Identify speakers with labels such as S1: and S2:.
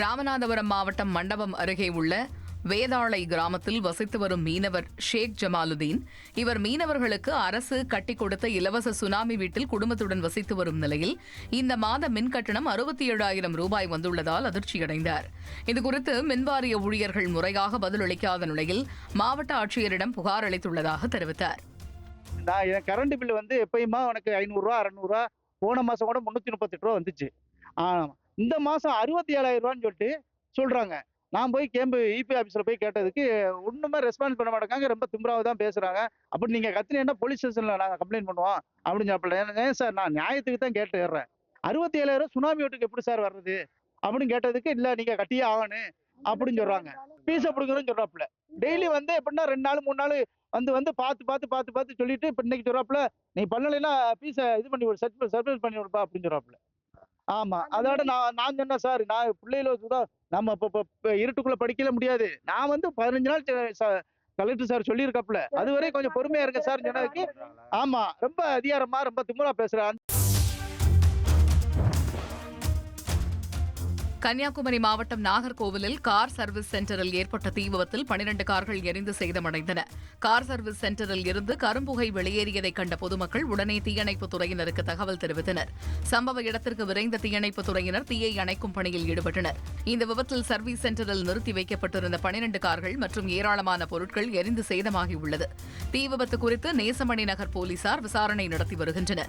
S1: ராமநாதபுரம் மாவட்டம் மண்டபம் அருகே உள்ள வேதாளை கிராமத்தில் வசித்து வரும் மீனவர் ஷேக் ஜமாலுதீன். இவர் மீனவர்களுக்கு அரசு கட்டிக் கொடுத்த இலவச சுனாமி வீட்டில் குடும்பத்துடன் வசித்து வரும் நிலையில் இந்த மாத மின் கட்டணம் அறுபத்தி ஏழாயிரம் ரூபாய் வந்துள்ளதால் அதிர்ச்சியடைந்தார். இதுகுறித்து மின்வாரிய ஊழியர்கள் முறையாக பதிலளிக்காத நிலையில் மாவட்ட ஆட்சியரிடம் புகார் அளித்துள்ளதாக தெரிவித்தார்.
S2: நான் என் கரண்ட் பில் வந்து எப்பயுமா உனக்கு ஐநூறுரூவா அறநூறுவா போன மாதம் கூட முந்நூற்றி முப்பத்தெட்டு ரூபா வந்துச்சு. ஆ இந்த மாதம் அறுபத்தி ஏழாயிரம் ரூபான்னு சொல்லிட்டு சொல்கிறாங்க நான் போய் கேம்பு இபி ஆஃபீஸில் போய் கேட்டதுக்கு ஒன்றுமே ரெஸ்பான்ஸ் பண்ண மாட்டேங்காங்க. ரொம்ப திம்பராக தான் பேசுகிறாங்க அப்படி நீங்கள் கத்தினீங்கன்னா போலீஸ் ஸ்டேஷனில் நாங்கள் கம்ப்ளைண்ட் பண்ணுவோம் அப்படின்னு சாப்பிடல ஏன் சார் நான் நியாயத்துக்கு தான் கேட்டு ஏறுறேன் அறுபத்தி ஏழாயிரம் சுனாமி வீட்டுக்கு எப்படி சார் வர்றது? அப்படின்னு கேட்டதுக்கு இல்லை நீங்கள் கட்டியே ஆகணும் அப்படின்னு சொல்கிறாங்க பீஸை பிடிக்கிறோன்னு சொல்கிறாப்புல டெய்லி வந்து எப்படின்னா ரெண்டு நாள் மூணு நாள் வந்து வந்து பார்த்து பார்த்து பார்த்து பார்த்து சொல்லிட்டு இப்போ இன்னைக்கு சொல்கிறாப்புல நீ பண்ணலைன்னா பீஸை இது பண்ணி விடு சர்ப்ரைஸ் பண்ணி விடுப்பா அப்படின்னு சொல்றாப்புல ஆமா. அதோட நான் நான் சொன்னேன் சார் நான் பிள்ளைகள கூட நம்ம இப்போ இருட்டுக்குள்ள படிக்கல முடியாது. நான் வந்து பதினஞ்சு நாள் கலெக்டர் சார் சொல்லியிருக்காப்புல. அதுவரை கொஞ்சம் பொறுமையா இருங்க சார் சொன்னதுக்கு. ஆமா. ரொம்ப அதிகாரமா ரொம்ப திமுறா பேசுறேன்.
S1: கன்னியாகுமரி மாவட்டம் நாகர்கோவிலில் கார் சர்வீஸ் சென்டரில் ஏற்பட்ட தீ விபத்தில் பனிரண்டு கார்கள் எரிந்து சேதமடைந்தன. கார் சர்வீஸ் சென்டரில் இருந்து கரும்புகை வெளியேறியதைக் கண்ட பொதுமக்கள் உடனே தீயணைப்புத் துறையினருக்கு தகவல் தெரிவித்தனர். சம்பவ இடத்திற்கு விரைந்த தீயணைப்புத் துறையினர் தீயை அணைக்கும் பணியில் ஈடுபட்டனர். இந்த விபத்தில் சர்வீஸ் சென்டரில் நிறுத்தி வைக்கப்பட்டிருந்த பனிரண்டு கார்கள் மற்றும் ஏராளமான பொருட்கள் எரிந்து சேதமாகியுள்ளது. தீ விபத்து குறித்து நேசமணி நகர் போலீசார் விசாரணை நடத்தி வருகின்றனர்.